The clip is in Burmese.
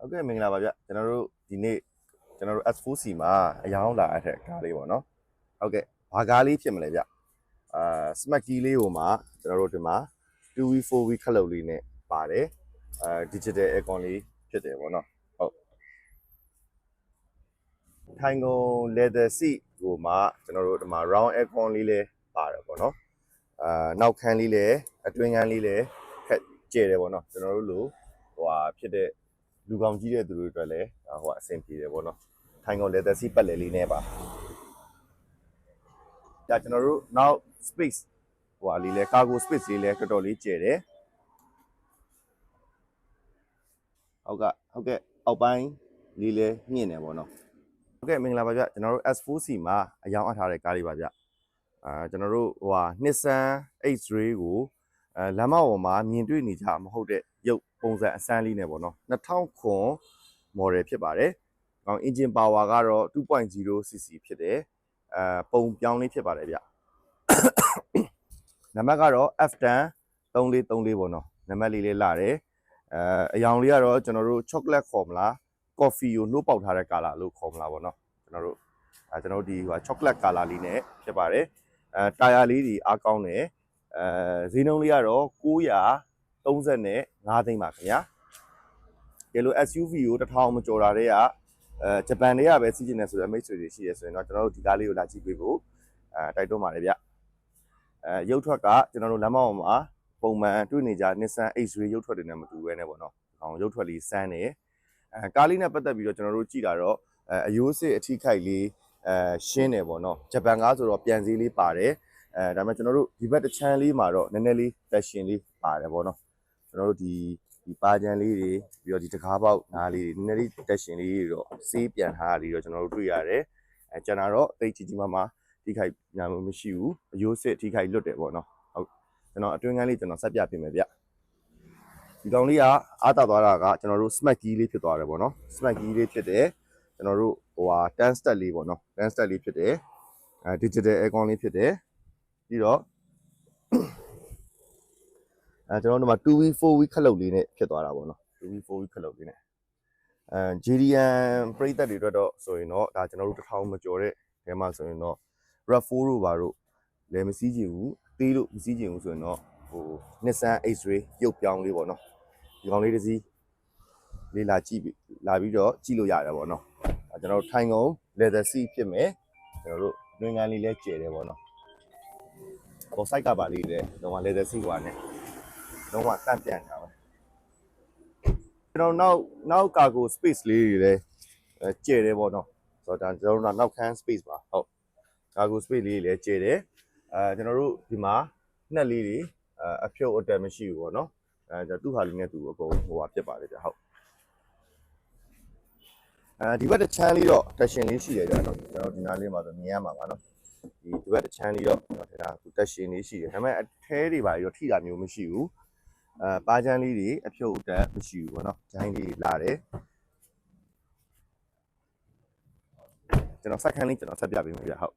ဟုတ်ကဲ့မင်္ဂလာပါဗျကျွန်တော်တို့ဒီနေ့ကျွန်တော်တို့ S4C မှာအယောင်းလာအပ်တဲ့ကားလေးပေါ့နော်ဟုတ်ကဲ့ဘာကားလေးဖြစ်မလဲဗျအာ smart key လေးကိုမှကျွန်တော်တို့ဒီမှာ 2V 4V ခလုတ်လေးနဲ့ပါတယ်အာ digital aircon လေးဖြစ်တယ်ပေါ့နော်ဟုတ်ထိုင်ကုန် leather seat ကိုမှကျွန်တော်တို့ဒီမှာ round aircon လေးလည်းပါတယ်ပေါ့နော်အာနောက်ခန်းလေးလည်းအတွင်းခန်းလေးလည်းခက်ကျဲတယ်ပေါ့နော်ကျွန်တော်တို့လိုဟိုဟာဖြစ်တဲ့ လူကောင်ကြီးတဲ့သူတွေအတွက်လည်းဒါဟိုအဆင်ပြေတယ်ပေါ့နော်ထိုင်ကုန် leather seat ပတ်လည်လေးနဲ့ပါဒါကျွန်တော်တို့ now space ဟိုဟာလေးလဲ cargo space လေးလဲတော်တော်လေးကျယ်တယ်ဟုတ်ကဟုတ်ကဲ့အောက်ပိုင်းလေးလဲမြင့်တယ်ပေါ့နော်ဟုတ်ကဲ့မင်္ဂလာပါဗျကျွန်တော်တို့ S4C မှာအယောင်အပ်ထားတဲ့ကားလေးပါဗျအာကျွန်တော်တို့ဟိုဟာ Nissan X-Ray ကိုအဲလမ်းမပေါ်မှာမြင်တွေ့နေကြမဟုတ်တဲ့ ရုပ်ပုံစံအစမ်းလေးနဲ့ပေါ့နော်2000ခွန် model ဖြစ်ပါတယ်။ကောင်း engine power ကတော့ 2.0cc ဖြစ်တယ်။အဲပုံပြောင်းလေးဖြစ်ပါတယ်ဗျ။နံပါတ်ကတော့ F10 3434ပေါ့နော်။နံပါတ်လေးလေးလာတယ်။အဲအယောင်လေးကတော့ကျွန်တော်တို့ chocolate ခေါ်မလား coffee ကိုနှုတ်ပေါက်ထားတဲ့ color လို့ခေါ်မလားပေါ့နော်။ကျွန်တော်တို့အဲကျွန်တော်တို့ဒီဟို chocolate color လေးနဲ့ဖြစ်ပါတယ်။အဲတာယာလေးဒီအားကောင်းတယ်။အဲဈေးနှုန်းလေးကတော့ 935သိန်းပါခင်ဗျာ။ဒီလို SUV ကိုတစ်ထောင်မကျော်တာတွေကအဲဂျပန်တွေကပဲစီးကျင်နေဆိုတဲ့အမိတ်ဆွေတွေရှိရဆိုရင်တော့ကျွန်တော်တို့ဒီကားလေးကိုလာကြည့်ပေးဖို့အဲတိုက်တွန်းပါတယ်ဗျအဲရုပ်ထွက်ကကျွန်တော်တို့လမ်းမပေါ်မှာပုံမှန်တွေ့နေကြ Nissan X-Ray ရုပ်ထွက်တွေနဲ့မတူဘဲနဲ့ပေါ့နော်။အောင်ရုပ်ထွက်လေးစမ်းနေအဲကားလေးနဲ့ပတ်သက်ပြီးတော့ကျွန်တော်တို့ကြည့်တာတော့အဲအယိုးစစ်အထိခိုက်လေးအဲရှင်းတယ်ပေါ့နော်။ဂျပန်ကားဆိုတော့ပြန်စည်းလေးပါတယ်။အဲဒါပေမဲ့ကျွန်တော်တို့ဒီဘက်တစ်ချမ်းလေးမှာတော့နည်းနည်းလေး fashion လေးပါတယ်ပေါ့နော်။ ကျွန်တော်တို့ဒီဒီပါကြံလေးတွေပြီးတော့ဒီတကားပေါက်နားလေးတွေနည်းနည်းလေးတက်ရှင်လေးတွေတော့စေးပြန်ထားတာတွေတော့ကျွန်တော်တို့တွေ့ရတယ်အဲကျွန်တော်တော့တိတ်ကြီးကြီးမားမားထိခိုက်ညာမမရှိဘူးအယိုးစစ်ထိခိုက်လွတ်တယ်ပေါ့နော်ဟုတ်ကျွန်တော်အတွင်းကန်းလေးကျွန်တော်ဆက်ပြပြင်မယ်ဗျဒီကောင်လေးကအားတာသွားတာကကျွန်တော်တို့ smart key လေးဖြစ်သွားတယ်ပေါ့နော် smart key လေးဖြစ်တယ်ကျွန်တော်တို့ဟိုဟာ10 step လေးပေါ့နော်10 step လေးဖြစ်တယ်အဲ digital aircon လေးဖြစ်တယ်ပြီးတော့ အဲကျွန်တော်တို့မှာ 2V 4V ခက်လုတ်လေးနဲ့ဖြစ်သွားတာပေါ့နော် 2V 4V ခက်လုတ်လေးနဲ့အဲ JDM ပရိသတ်တွေအတွက်တော့ဆိုရင်တော့ဒါကျွန်တော်တို့တစ်ထောင်မကျော်တဲ့ထဲမှာဆိုရင်တော့ RAV4 တို့ဘာတို့လည်းမစည်းကြည့်ဘူးတေးလို့မစည်းကြည့်ဘူးဆိုရင်တော့ဟို Nissan X-ray ရုပ်ပြောင်းလေးပေါ့နော်ဒီကောင်လေးတစ်စီးလေးလာကြည့်ပြီးလာပြီးတော့ကြည့်လို့ရတယ်ပေါ့နော်ဒါကျွန်တော်တို့ထိုင်ကုန် leather seat ဖြစ်မယ်ကျွန်တော်တို့တွင်ကန်းလေးလည်းကျယ်တယ်ပေါ့နော်ပေါ် site ကပါလေးလည်းတော့ leather seat ပါနဲ့ လုံးဝတန့်ပြန်တာပဲကျွန်တော်နောက်နောက်ကာကို space လေးတွေလည်းအဲကျဲတယ်ပေါ့နော်ဆိုတော့ဒါကျွန်တော်တို့နောက်ခန်း space ပါဟုတ်ကာကို space လေးတွေလည်းကျဲတယ်အဲကျွန်တော်တို့ဒီမှာနှက်လေးတွေအဲအဖြုတ်အတက်မရှိဘူးပေါ့နော်အဲကျွန်တော်သူ့ဟာလေးနဲ့သူအကုန်ဟိုဟာဖြစ်ပါတယ်ဗျဟုတ်အဲဒီဘက်တစ်ချမ်းလေးတော့ tension လေးရှိတယ်ကြာတော့ကျွန်တော်ဒီနားလေးမှာဆိုမြင်ရမှာပါနော်ဒီဒီဘက်တစ်ချမ်းလေးတော့ကျွန်တော်ထင်တာသူ tension လေးရှိတယ်ဒါပေမဲ့အထဲတွေပါရောထိတာမျိုးမရှိဘူး အဲပါချမ်းလေးတွေအဖြုတ်အတက်မရှိဘူးပေါ့နော်ဂျိုင်းလေးလာတယ်ကျွန်တော်စက်ခန်းလေးကျွန်တော်ဆက်ပြပေးမယ်ဗျဟုတ်